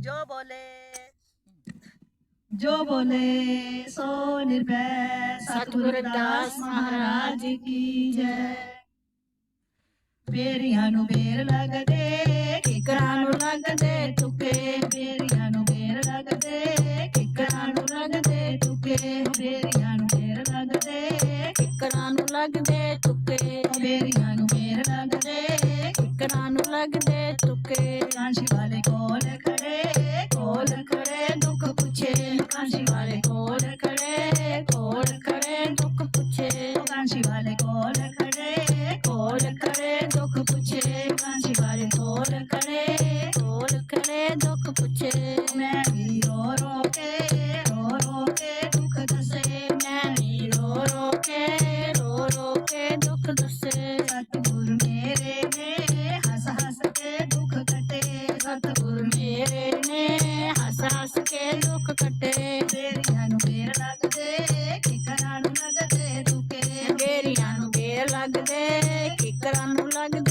ਜੋ ਬੋਲੇ। ਜੋ ਬੋਲੇ, ਸੋ ਨਿਰਭੈ। ਸਤਿਗੁਰ ਦਾਸ ਮਹਾਰਾਜ ਕੀ ਜੈ। ਬੇਰੀਆਂ ਨੂੰ ਬੇਰ ਲੱਗਦੇ, ਕਿਕਰਾਂ ਨੂੰ ਲੱਗਦੇ, ਤੁਕੇ। ਬੇਰੀਆਂ ਨੂੰ ਬੇਰ ਲੱਗਦੇ, ਕਿਕਰਾਂ ਨੂੰ ਲੱਗਦੇ, ਤੁਕੇ। ਬੇਰੀਆਂ ਨੂੰ ਬੇਰ ਲੱਗਦੇ, ਕਿਕਰਾਂ ਨੂੰ ਲੱਗਦੇ, ਤੁਕੇ। ਬੇਰੀਆਂ ਨੂੰ ਬੇਰ ਲੱਗਦੇ, ਕਿਕਰਾਂ ਨੂੰ ਲੱਗਦੇ, ਤੁਕੇ। ਕਾਂਸ਼ੀ ਵਾਲੇ ਕੋਲ ਦੁੱਖ ਪੁੱਛੇ, ਮੈਂ ਵੀ ਰੋ ਰੋ ਕੇ, ਰੋ ਰੋ ਕੇ ਦੁੱਖ ਦੱਸੇ। ਮੈਂ ਵੀ ਰੋ ਰੋ ਕੇ, ਰੋ ਰੋ ਕੇ ਦੁੱਖ ਦੱਸੇ। ਸਤਿਗੁਰ ਮੇਰੇ ਨੇ ਹੱਸ ਹੱਸ ਕੇ ਦੁੱਖ ਕੱਟੇ। ਸਤਿਗੁਰ ਮੇਰੇ ਨੇ ਹੱਸ ਹੱਸ ਕੇ ਦੁੱਖ ਕੱਟੇ। ਬੇਰੀਆਂ ਨੂੰ ਬੇਰ ਲੱਗਦੇ, ਕਿਕਰਾਂ ਨੂੰ ਲੱਗਦੇ ਤੁਕੇ ਗੇਰੀਆਂ ਨੂੰ ਬੇਰ ਲੱਗਦੇ, ਕਿਕਰਾਂ ਨੂੰ ਲੱਗਦੇ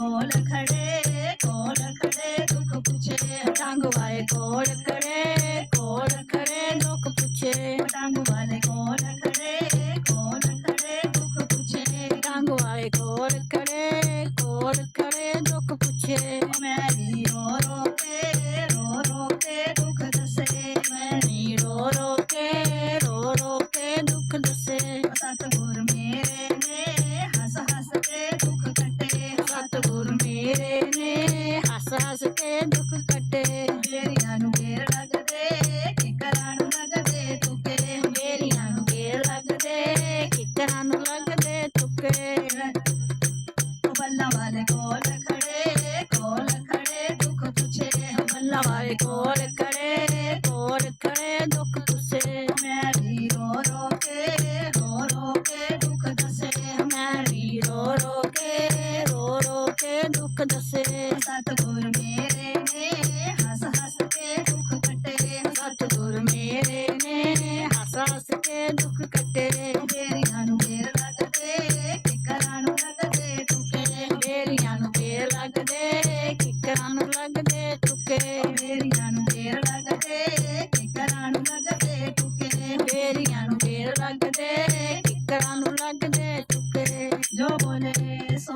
ਵਾਲੇ ਕੋਲ ਖੜੇ ਕੋਲ ਖੜੇ ਦੁੱਖ ਪੁੱਛੇ ਟੰਗ ਵਾਲੇ ਕੋਲ ਖੜੇ ਕੋਲ ਖੜੇ ਦੁੱਖ ਪੁੱਛੇ ਟੰਗ ਵਾਲੇ ਕੋਲ ਖੜੇ ਕੋਲ ਖੜੇ ਦੁੱਖ ਪੁੱਛੇ ਟੰਗ ਵਾਲੇ ਕੋਲ ਖੜੇ ਕੋਲ ਖੜੇ ਦੁੱਖ ਪੁੱਛੇ ਮੈਂ ਵੀ ਰੋ ਰੋ ਕੇ ਰੋ ਰੋ ਕੇ ਦੁੱਖ ਦੱਸੇ ਮੈਂ ਨੀ ਰੋ ਰੋ ਕੇ ਰੋ ਰੋ ਕੇ ਮੇਰੇ ਨੇ ਹੱਸ ਹੱਸ ਕੇ ਦੁੱਖ ਕੱਟੇ।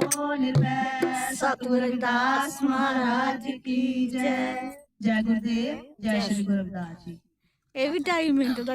ਬੋਲੇ ਸੋ ਸਤਿਗੁਰ ਰਵਿਦਾਸ ਮਹਾਰਾਜ ਕੀ ਜੈ। ਜੈ ਗੁਰਦੇਵ, ਜੈ ਸ਼੍ਰੀ ਗੁਰੂ ਰਵਿਦਾਸ ਜੀ। ਇਹ ਵੀ 2.5 ਮਿੰਟ ਦਾ